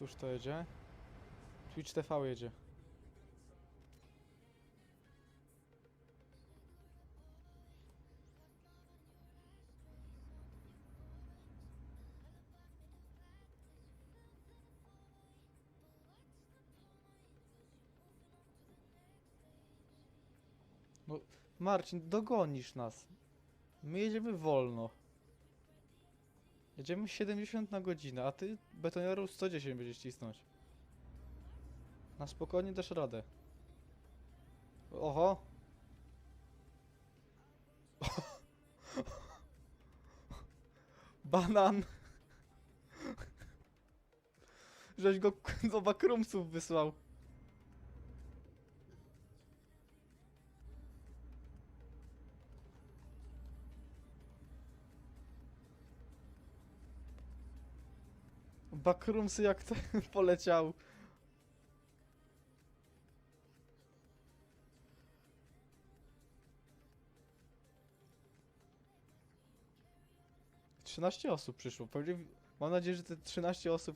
Któż to jedzie? Twitch TV jedzie. No, Marcin, dogonisz nas. My jedziemy wolno. Jedziemy 70 na godzinę, a ty betoniarą 110 będziesz cisnąć. Na spokojnie dasz radę. Oho! Banan! Żeś go do bakrumsów wysłał. Bakrumsy jak ten poleciał. Trzynaście osób przyszło. Mam nadzieję, że te 13 osób